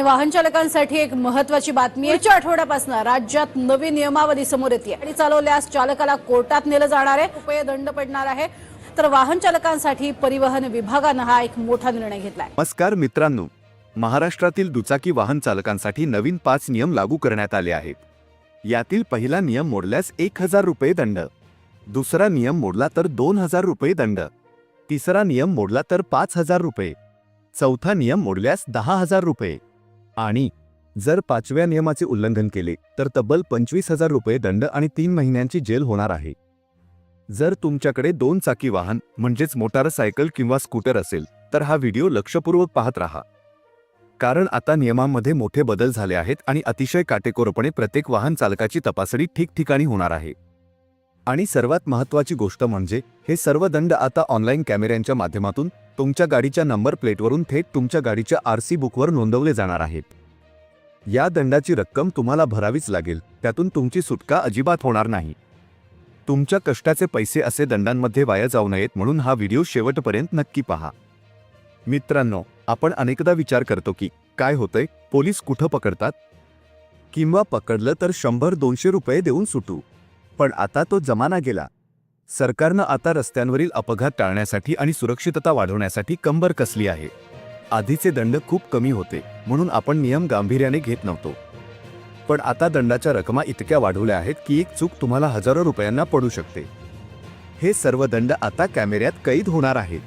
आणि वाहन चालकांसाठी एक महत्वाची बातमी याच्या पुढच्या आठवड्यापासून राज्यात नवी नियमावली समोर येते. आणि चालवल्यास चालकाला कोर्टात नेलं जाणार आहे. रुपये दंड पडणार आहे. तर वाहन चालकांसाठी परिवहन विभागानं हा एक मोठा निर्णय घेतलाय. नमस्कार मित्रांनो. महाराष्ट्रातील दुचाकी वाहन चालकांसाठी नवीन पाच नियम लागू करण्यात आले आहेत. यातील पहिला नियम मोडल्यास एक हजार रुपये दंड. दुसरा नियम मोडला तर दोन हजार रुपये दंड. तिसरा नियम मोडला तर पाच हजार रुपये. चौथा नियम मोडल्यास दहा हजार रुपये. आणि जर पाचव्या नियमाचे उल्लंघन केले तर तब्बल पंचवीस हजार रुपये दंड आणि तीन महिन्यांची जेल होणार आहे. जर तुमच्याकडे दोन चाकी वाहन म्हणजेच मोटारसायकल किंवा स्कूटर असेल तर हा व्हिडिओ लक्षपूर्वक पाहत राहा. कारण आता नियमांमध्ये मोठे बदल झाले आहेत आणि अतिशय काटेकोरपणे प्रत्येक वाहन चालकाची तपासणी ठिकठिकाणी होणार आहे. आणि सर्वात महत्त्वाची गोष्ट म्हणजे हे सर्व दंड आता ऑनलाईन कॅमेऱ्यांच्या माध्यमातून तुमच्या गाडीच्या नंबर प्लेटवरून थेट तुमच्या गाडीच्या आर सी बुकवर नोंदवले जाणार आहेत. या दंडाची रक्कम तुम्हाला भरावीच लागेल त्यातून तुमची सुटका अजिबात होणार नाही. तुमच्या कष्टाचे पैसे असे दंडांमध्ये वाया जाऊ नयेत म्हणून हा व्हिडिओ शेवटपर्यंत नक्की पहा. मित्रांनो आपण अनेकदा विचार करतो की काय होतंय? पोलीस कुठं पकडतात? किंवा पकडलं तर शंभर दोनशे रुपये देऊन सुटू. पण आता तो जमाना गेला. सरकारनं आता रस्त्यांवरील अपघात टाळण्यासाठी आणि सुरक्षितता वाढवण्यासाठी कंबर कसली आहे? आधीचे दंड खूप कमी होते म्हणून आपण नियम गांभीर्याने घेत नव्हतो. पण आता दंडाच्या रकमा इतक्या वाढवल्या आहेत की एक चूक तुम्हाला हजारो रुपयांना पडू शकते. हे सर्व दंड आता कॅमेऱ्यात कैद होणार आहेत.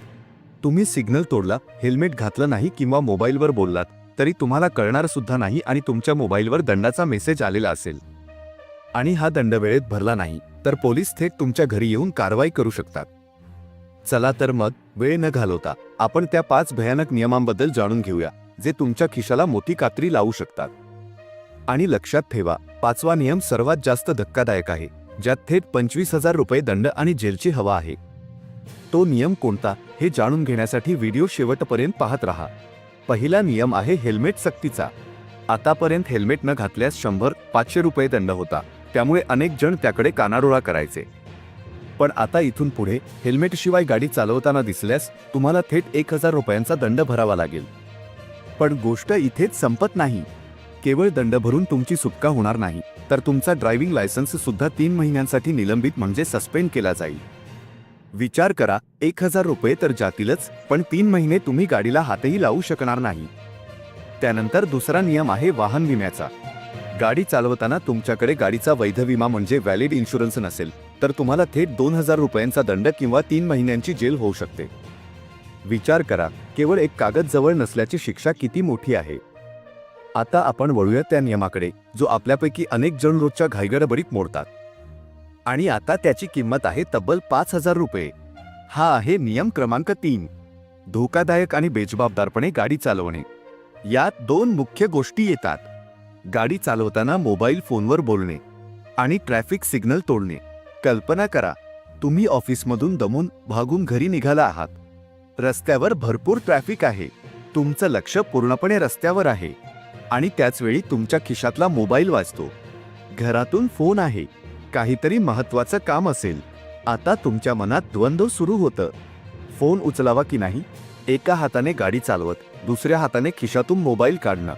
तुम्ही सिग्नल तोडला हेल्मेट घातलं नाही किंवा मोबाईलवर बोललात तरी तुम्हाला कळणार सुद्धा नाही आणि तुमच्या मोबाईलवर दंडाचा मेसेज आलेला असेल. आणि हा दंड वेळेत भरला नाही तर पोलीस थेट तुमच्या घरी येऊन कारवाई करू शकतात. चला तर मग वेळ न घालवता आपण त्या पाच भयानक नियमांबद्दल जाणून घेऊया जे तुमच्या खिशाला मोठी कात्री लावू शकतात. आणि लक्षात ठेवा पाचवा नियम सर्वात जास्त धक्कादायक आहे ज्यात थेट पंचवीस हजार रुपये दंड आणि जेलची हवा आहे. तो नियम कोणता हे जाणून घेण्यासाठी व्हिडिओ शेवटपर्यंत पाहत राहा. पहिला नियम आहे हेल्मेट सक्तीचा. आतापर्यंत हेल्मेट न घातल्यास शंभर पाचशे रुपये दंड होता. त्यामुळे अनेक जण त्याकडे कानाडोळा करायचे. पण आता इथून पुढे हेल्मेटशिवाय गाडी चालवताना दिसल्यास तुम्हाला थेट एक हजार रुपयांचा दंड भरावा लागेल. पण गोष्ट इथेच संपत नाही. केवळ दंड भरून तुमची सुटका होणार नाही. तर तुमचा ड्रायव्हिंग लायसन्स सुद्धा तीन महिन्यांसाठी निलंबित म्हणजे सस्पेंड केला जाईल. विचार करा एक हजार रुपये तर जातीलच पण तीन महिने तुम्ही गाडीला हातही लावू शकणार नाही. त्यानंतर दुसरा नियम आहे वाहन विम्याचा. गाडी चालवताना तुमच्याकडे गाडीचा वैध विमा म्हणजे व्हॅलिड इन्शुरन्स नसेल तर तुम्हाला थेट दोन हजार रुपयांचा दंड किंवा तीन महिन्यांची जेल होऊ शकते. विचार करा केवळ एक कागद जवळ नसल्याची शिक्षा किती मोठी आहे? आता आपण वळूया त्या नियमाकडे जो आपल्यापैकी अनेक जण रोजच्या घाईगडबडीत मोडतात. आणि आता त्याची किंमत आहे तब्बल पाच हजार रुपये. हा आहे नियम क्रमांक तीन. धोकादायक आणि बेजबाबदारपणे गाडी चालवणे. यात दोन मुख्य गोष्टी येतात. गाडी चालवताना मोबाईल फोनवर बोलणे आणि ट्रॅफिक सिग्नल तोडणे. कल्पना करा तुम्ही ऑफिसमधून दमून भागून घरी निघाला आहात. रस्त्यावर भरपूर ट्रॅफिक आहे. तुमचं लक्ष पूर्णपणे रस्त्यावर आहे. आणि त्याचवेळी तुमच्या खिशातला मोबाईल वाजतो. घरातून फोन आहे. काहीतरी महत्वाचं काम असेल. आता तुमच्या मनात द्वंद्व सुरू होतं. फोन उचलावा की नाही? एका हाताने गाडी चालवत दुसऱ्या हाताने खिशातून मोबाईल काढणं.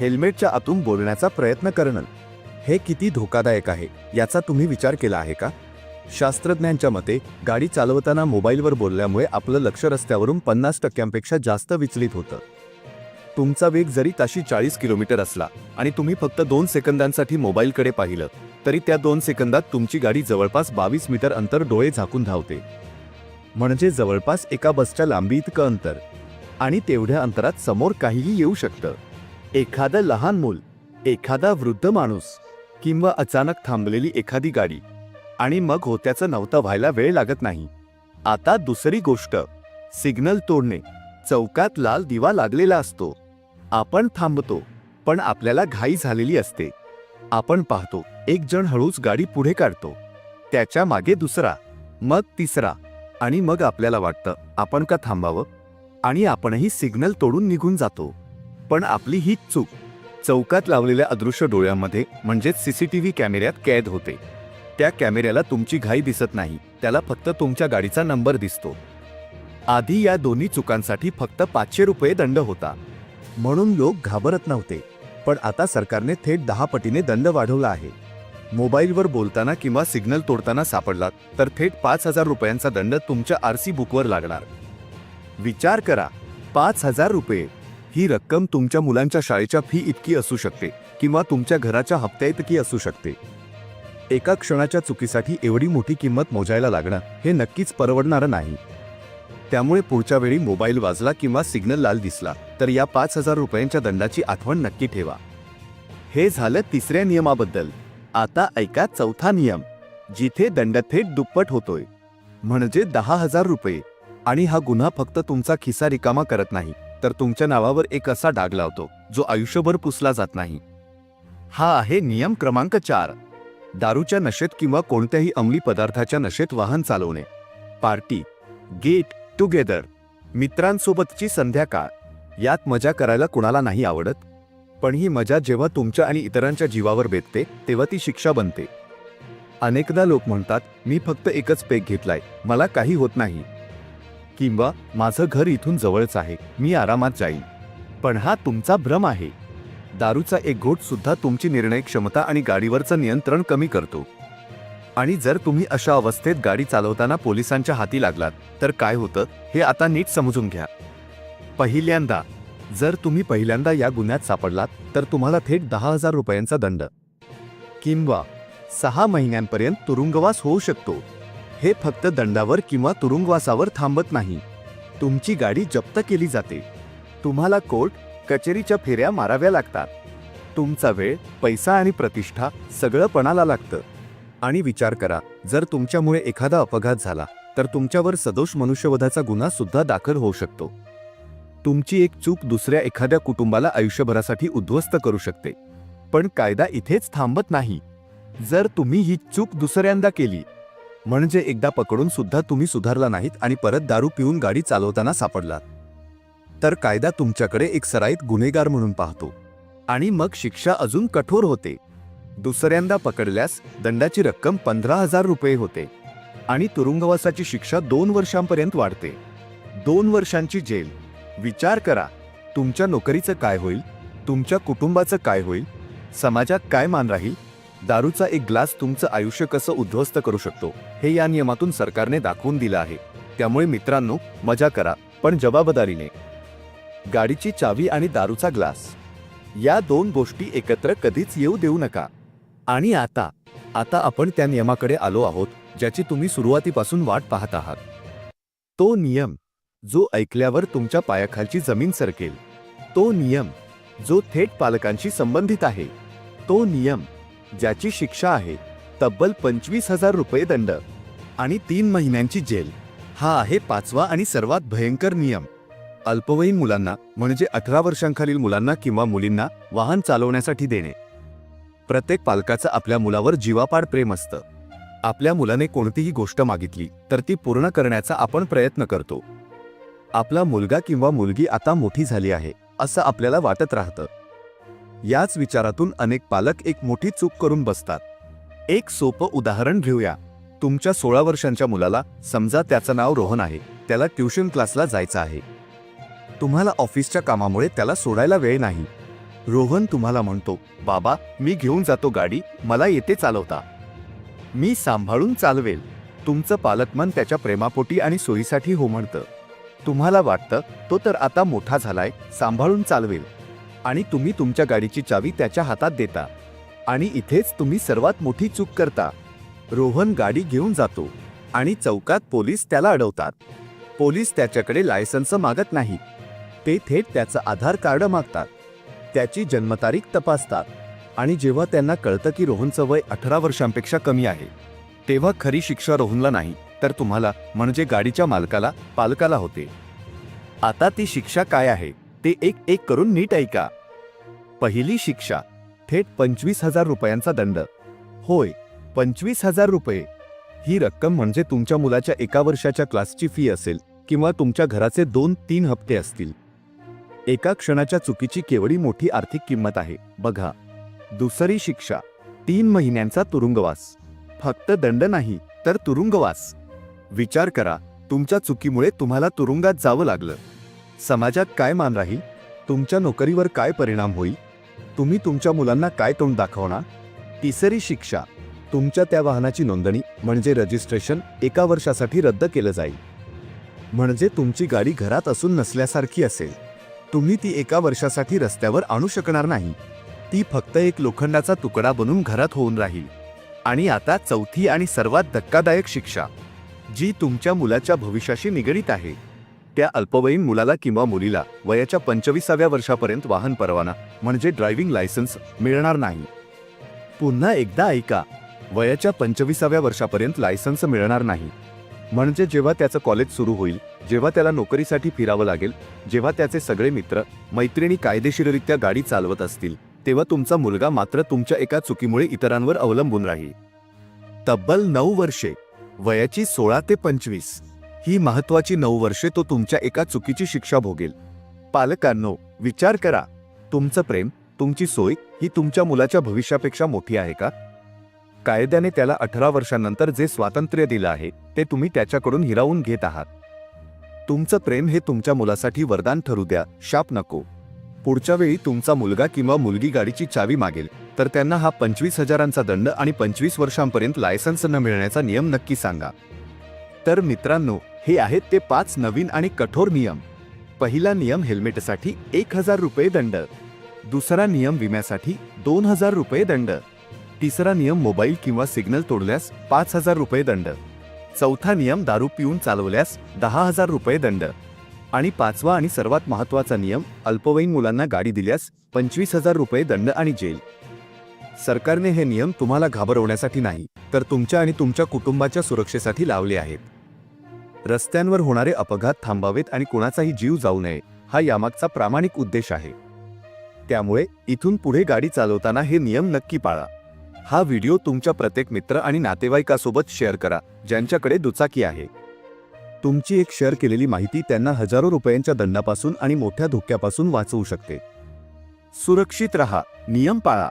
हेल्मेटच्या आतून बोलण्याचा प्रयत्न करणं हे किती धोकादायक आहे याचा तुम्ही विचार केला आहे का? शास्त्रज्ञांच्या मते गाडी चालवताना मोबाईलवर बोलल्यामुळे आपलं लक्ष रस्त्यावरून पन्नास टक्क्यांपेक्षा जास्त विचलित होतं. तुमचा वेग जरी ताशी चाळीस किलोमीटर असला आणि तुम्ही फक्त दोन सेकंदांसाठी मोबाईलकडे पाहिलं तरी त्या दोन सेकंदात तुमची गाडी जवळपास बावीस मीटर अंतर डोळे झाकून धावते. म्हणजे जवळपास एका बसच्या लांबी इतकं अंतर. आणि तेवढ्या अंतरात समोर काहीही येऊ शकतं. एखादं लहान मूल एखादा वृद्ध माणूस किंवा अचानक थांबलेली एखादी गाडी आणि मग होत्याचं नव्हतं व्हायला वेळ लागत नाही. आता दुसरी गोष्ट सिग्नल तोडणे चौकात लाल दिवा लागलेला असतो. आपण थांबतो पण आपल्याला घाई झालेली असते. आपण पाहतो एक जण हळूच गाडी पुढे काढतो. त्याच्यामागे दुसरा मग तिसरा आणि मग आपल्याला वाटतं आपण का थांबावं? आणि आपणही सिग्नल तोडून निघून जातो. पण आपली हीच चूक. चौकात लावलेल्या अदृश्य डोळ्यामध्ये म्हणजेच सीसीटीव्ही कॅमेऱ्यात कैद होते. त्या कॅमेऱ्याला तुमची घाई दिसत नाही त्याला फक्त तुमच्या गाडीचा नंबर दिसतो. आधी या दोन्ही चुकांसाठी फक्त पाचशे रुपये दंड होता. म्हणून लोक घाबरत नव्हते पण आता सरकारने थेट दहा पटीने दंड वाढवला आहे. मोबाईलवर बोलताना किंवा सिग्नल तोडताना सापडलात तर थेट पाच हजार रुपयांचा दंड तुमच्या आर सी बुकवर लागणार. विचार करा पाच हजार रुपये ही रक्कम तुमच्या मुलांच्या शाळेच्या फी इतकी असू शकते किंवा तुमच्या घराच्या हप्त्या इतकी असू शकते. एका क्षणाच्या चुकीसाठी एवढी मोठी किंमत मोजायला लागणं हे नक्कीच परवडणारं नाही. त्यामुळे पुढच्या वेळी मोबाईल वाजला किंवा सिग्नल लाल दिसला तर या पाच हजार रुपयांच्या दंडाची आठवण नक्की ठेवा. हे झालं तिसऱ्या नियमाबद्दल. आता ऐका चौथा नियम जिथे दंड थेट दुप्पट होतोय. म्हणजे दहा हजार रुपये आणि हा गुन्हा फक्त तुमचा खिसा रिकामा करत नाही. तर तुमच्या नावावर एक असा डाग लावतो जो आयुष्यभर पुसला जात नाही. हा आहे नियम क्रमांक चार. दारूच्या नशेत किंवा कोणत्याही अंमली पदार्थाच्या नशेत वाहन चालवणे. पार्टी. Get together. मित्रांसोबतची संध्याकाळ यात मजा करायला कुणाला नाही आवडत? पण ही मजा जेव्हा तुमच्या आणि इतरांच्या जीवावर बेतते तेव्हा ती शिक्षा बनते. अनेकदा लोक म्हणतात मी फक्त एकच पेक घेतलाय. मला काही होत नाही. किंवा माझं घर इथून जवळच आहे मी आरामात जाईन. पण हा तुमचा भ्रम आहे. दारूचा एक घोट सुद्धा तुमची निर्णय क्षमता आणि गाडीवरचं नियंत्रण कमी करतो. आणि जर तुम्ही अशा अवस्थेत गाडी चालवताना पोलिसांच्या हाती लागलात तर काय होतं हे आता नीट समजून घ्या. पहिल्यांदा जर तुम्ही पहिल्यांदा या गुन्ह्यात सापडलात तर तुम्हाला थेट दहा हजार रुपयांचा दंड. किंवा सहा महिन्यांपर्यंत तुरुंगवास होऊ शकतो. हे फक्त दंडावर किंवा तुरुंगवासावर थांबत नाही. तुमची गाडी जप्त केली जाते. तुम्हाला कोर्ट कचेरीच्या फेऱ्या माराव्या लागतात. तुमचा वेळ पैसा आणि प्रतिष्ठा सगळं पणाला लागतं. आणि विचार करा जर तुमच्यामुळे एखादा अपघात झाला तर तुमच्यावर सदोष मनुष्यवधाचा गुन्हा सुद्धा दाखल होऊ शकतो. तुमची एक चूक दुसऱ्या एखाद्या कुटुंबाला आयुष्यभरासाठी उद्ध्वस्त करू शकते. पण कायदा इथेच थांबत नाही. जर तुम्ही ही चूक दुसऱ्यांदा केली म्हणजे एकदा पकडून सुद्धा तुम्ही सुधारला नाहीत आणि परत दारू पिऊन गाडी चालवताना सापडलात. तर कायदा तुमच्याकडे एक सराईत गुन्हेगार म्हणून पाहतो. आणि मग शिक्षा अजून कठोर होते. दुसऱ्यांदा पकडल्यास दंडाची रक्कम पंधरा हजार रुपये होते. आणि तुरुंगवासाची शिक्षा दोन वर्षांपर्यंत वाढते. दोन वर्षांची जेल. विचार करा तुमच्या नोकरीचं काय होईल? तुमच्या कुटुंबाचं काय होईल? समाजात काय मान राहील? दारूचा एक ग्लास तुमचं आयुष्य कसं उद्ध्वस्त करू शकतो हे या नियमातून सरकारने दाखवून दिलं आहे. त्यामुळे मित्रांनो मजा करा पण जबाबदारीने. गाडीची चावी आणि दारूचा ग्लास. या दोन गोष्टी एकत्र कधीच येऊ देऊ नका. आणि आता आता आपण त्या नियमाकडे आलो आहोत ज्याची तुम्ही सुरुवातीपासून वाट पाहत आहात. तो नियम जो ऐकल्यावर तुमच्या पायाखालची जमीन सरकेल. तो नियम जो थेट पालकांशी संबंधित आहे. तो नियम ज्याची शिक्षा आहे तब्बल पंचवीस हजार रुपये दंड आणि तीन महिन्यांची जेल. हा आहे पाचवा आणि सर्वात भयंकर नियम. अल्पवयीन मुलांना म्हणजे अठरा वर्षांखालील मुलांना किंवा मुलींना वाहन चालवण्यासाठी देणे. प्रत्येक पालकाचं आपल्या मुलावर जीवापाड प्रेम असतं. आपल्या मुलाने कोणतीही गोष्ट मागितली तर ती पूर्ण करण्याचा आपण प्रयत्न करतो. आपला मुलगा किंवा मुलगी आता मोठी झाली आहे असं आपल्याला वाटत राहतं. याच विचारातून अनेक पालक एक मोठी चूक करून बसतात. एक सोपं उदाहरण घेऊया. तुमच्या सोळा वर्षांच्या मुलाला समजा त्याचं नाव रोहन आहे त्याला ट्युशन क्लासला जायचं आहे. तुम्हाला ऑफिसच्या कामामुळे त्याला सोडायला वेळ नाही. रोहन तुम्हाला म्हणतो बाबा मी घेऊन जातो गाडी मला येते चालवता. मी सांभाळून चालवेल. तुमचं पालकमन त्याच्या प्रेमापोटी आणि सोयीसाठी हो म्हणतं तुम्हाला वाटतं तो तर आता मोठा झालाय सांभाळून चालवेल. आणि तुम्ही तुमच्या गाडीची चावी त्याच्या हातात देता. आणि इथेच तुम्ही सर्वात मोठी चूक करता. रोहन गाडी घेऊन जातो आणि चौकात पोलीस त्याला अडवतात. पोलीस त्याच्याकडे लायसन्स मागत नाही ते थेट त्याचं आधार कार्ड मागतात. त्याची जन्मतारीख तपासतात. आणि जेव्हा त्यांना कळतं की रोहनचं वय अठरा वर्षांपेक्षा कमी आहे तेव्हा खरी शिक्षा रोहनला नाही तर तुम्हाला म्हणजे गाडीच्या मालकाला पालकाला होते. आता ती शिक्षा काय आहे? ते एक एक करून नीट ऐका. पहिली शिक्षा थेट पंचवीस हजार रुपयांचा दंड. होय पंचवीस हजार रुपये. ही रक्कम म्हणजे तुमच्या मुलाच्या एका वर्षाच्या क्लासची फी असेल किंवा तुमच्या घराचे दोन तीन हप्ते असतील. एका क्षणाच्या चुकीची केवढी मोठी आर्थिक किंमत आहे बघा. दुसरी शिक्षा तीन महिन्यांचा तुरुंगवास. फक्त दंड नाही तर तुरुंगवास. विचार करा तुमच्या चुकीमुळे तुम्हाला तुरुंगात जावं लागलं. समाजात काय मान राहील? तुमच्या नोकरीवर काय परिणाम होईल? तुम्ही तुमच्या मुलांना काय तोंड दाखवणार? तिसरी शिक्षा. तुमच्या त्या वाहनाची नोंदणी म्हणजे रजिस्ट्रेशन एका वर्षासाठी रद्द केलं जाईल. म्हणजे तुमची गाडी घरात असून नसल्यासारखी असेल. तुम्ही ती एका वर्षासाठी रस्त्यावर आणू शकणार नाही. ती फक्त एक लोखंडाचा तुकडा बनून घरात होऊन राहील. आणि आता चौथी आणि सर्वात धक्कादायक शिक्षा जी तुमच्या मुलाच्या भविष्याशी निगडीत आहे. त्या अल्पवयीन मुलाला किंवा मुलीला वयाच्या पंचवीसाव्या वर्षापर्यंत वाहन परवाना म्हणजे ड्रायव्हिंग लायसन्स मिळणार नाही. पुन्हा एकदा ऐका वयाच्या पंचवीसाव्या वर्षापर्यंत लायसन्स मिळणार नाही. म्हणजे जेव्हा त्याचं कॉलेज सुरू होईल जेव्हा त्याला नोकरीसाठी फिरावं लागेल जेव्हा त्याचे सगळे मित्र मैत्रिणी कायदेशीररित्या गाडी चालवत असतील तेव्हा तुमचा मुलगा मात्र तुमच्या एका चुकीमुळे इतरांवर अवलंबून राहील. तब्बल नऊ वर्षे वयाची सोळा ते पंचवीस. ही महत्वाची नऊ वर्षे तो तुमच्या एका चुकीची शिक्षा भोगेल. पालकांनो विचार करा. तुमचं प्रेम तुमची सोय ही तुमच्या मुलाच्या भविष्यापेक्षा मोठी आहे का? कायद्याने त्याला अठरा वर्षांनंतर जे स्वातंत्र्य दिलं आहे ते तुम्ही त्याच्याकडून हिरावून घेत आहात. तुमचं प्रेम हे तुमच्या मुलासाठी वरदान ठरू द्या शाप नको. पुढच्या वेळी तुमचा मुलगा किंवा मुलगी गाडीची चावी मागेल तर त्यांना हा पंचवीस हजारांचा दंड आणि पंचवीस वर्षांपर्यंत लायसन्स न मिळण्याचा नियम नक्की सांगा. तर मित्रांनो हे आहेत ते पाच नवीन आणि कठोर नियम. पहिला नियम हेल्मेटसाठी एक हजार रुपये दंड. दुसरा नियम विम्यासाठी दोन हजार रुपये दंड. तिसरा नियम मोबाईल किंवा सिग्नल तोडल्यास पाच हजार रुपये दंड. चौथा नियम दारू पिऊन चालवल्यास दहा हजार रुपये दंड. आणि पाचवा आणि सर्वात महत्त्वाचा नियम अल्पवयीन मुलांना गाडी दिल्यास पंचवीस हजार रुपये दंड आणि जेल. सरकारने हे नियम तुम्हाला घाबरवण्यासाठी नाही तर तुमच्या आणि तुमच्या कुटुंबाच्या सुरक्षेसाठी लावले आहेत. रस्त्यांवर होणारे अपघात थांबावेत आणि कुणाचाही जीव जाऊ नये हा यामागचा प्रामाणिक उद्देश आहे. त्यामुळे इथून पुढे गाडी चालवताना हे नियम नक्की पाळा. हा व्हिडिओ तुमच्या प्रत्येक मित्र आणि नातेवाईकासोबत शेअर करा ज्यांच्याकडे दुचाकी आहे. तुमची एक शेअर केलेली माहिती त्यांना हजारो रुपयांच्या दंडापासून आणि मोठ्या धोक्यापासून वाचवू शकते. सुरक्षित रहा नियम पाळा.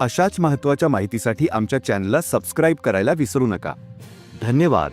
अशाच महत्त्वाच्या माहितीसाठी आमच्या चॅनलला सबस्क्राईब करायला विसरू नका. धन्यवाद.